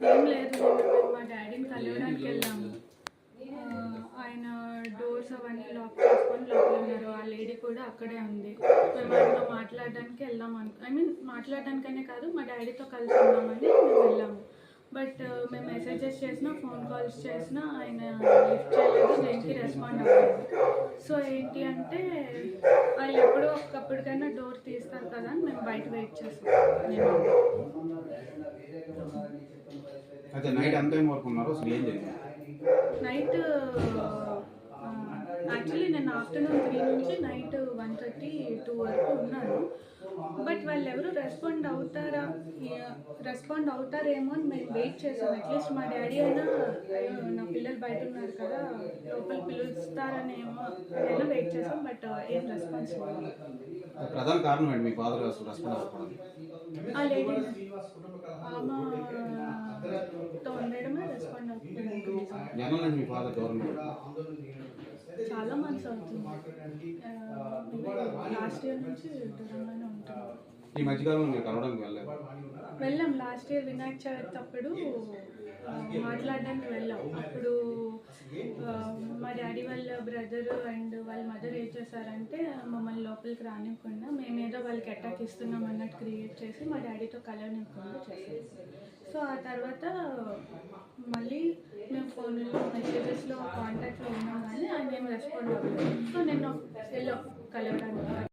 ఏం లేదు. మా డాడీని కలవడానికి వెళ్ళాము. ఆయన డోర్స్ అవన్నీ లాక్ చేసుకొని లోపల ఉన్నారు. ఆ లేడీ కూడా అక్కడే ఉంది. మేము ఆయనతో మాట్లాడడానికి వెళ్దాం అను ఐ మీన్ మాట్లాడడానికనే కాదు మా డాడీతో కలిసి ఉందామని మేము వెళ్ళాము. బట్ మేము మెసేజెస్ చేసినా ఫోన్ కాల్స్ చేసినా ఆయన లిఫ్ట్ చేయలేదు. దేనికి రెస్పాండ్ అవ్వలేదు. సో ఏంటి అంటే వాళ్ళు ఎప్పుడో ఒక్కప్పటికైనా డోర్ తీస్తారు కదా అని మేము బయట వెయిట్ చేస్తాం. నైట్ ఎంత టైం వరకు ఉన్నారు? అసలు ఏం జరిగింది నైట్ యాక్చువల్లీ నేను ఆఫ్టర్నూన్ త్రీ నుంచి నైట్ వన్ థర్టీ టూ వరకు ఉన్నాను. వాళ్ళు ఎవరు రెస్పాండ్ అవుతారా రెస్పాండ్ అవుతారేమో అని మేము వెయిట్ చేసాం అట్లీస్ట్ మా డాడీ అయినా "అయ్యో, నా పిల్లలు బయట ఉన్నారు కదా లోపల పిలుస్తారనేమో అయినా వెయిట్ చేసాం బట్ ఏం రెస్పాన్స్ ప్రధాన కారణం ఏంటి? మీ ఫాదర్ రెస్పాండ్ అవ్వకపోవడం. ఆ లేడీ ఆమెతో ఉండడమే రెస్పాండ్ అవుతుంది జనరల్ నుంచి మీ ఫాదర్ గవర్నమెంట్. చాలా మంత్స్ అవుతుంది. లాస్ట్ ఇయర్ నుంచి దూరంగానే ఈ మధ్యకాలంలో మీరు కలవడానికి వెళ్ళలేదు? వెళ్ళాం. లాస్ట్ ఇయర్ వినాయక చవితి అప్పుడు మాట్లాడడానికి వెళ్ళాం. అప్పుడు మా డాడీ వాళ్ళ బ్రదర్ అండ్ వాళ్ళ మదర్ ఏం చేశారంటే మమ్మల్ని లోపలికి రానివ్వకుండా మేమేదో వాళ్ళకి అటాక్ ఇస్తున్నాం అన్నట్టు క్రియేట్ చేసి మా డాడీతో కలవనివ్వకుండా చేశారు. సో ఆ తర్వాత మళ్ళీ మేము ఫోన్లో మెసేజెస్లో కాంటాక్ట్లో ఉన్నాం కానీ ఆయన ఏం రెస్పాండ్ అవ్వలేదు. సో నేను వెళ్ళాం కలవడానికి.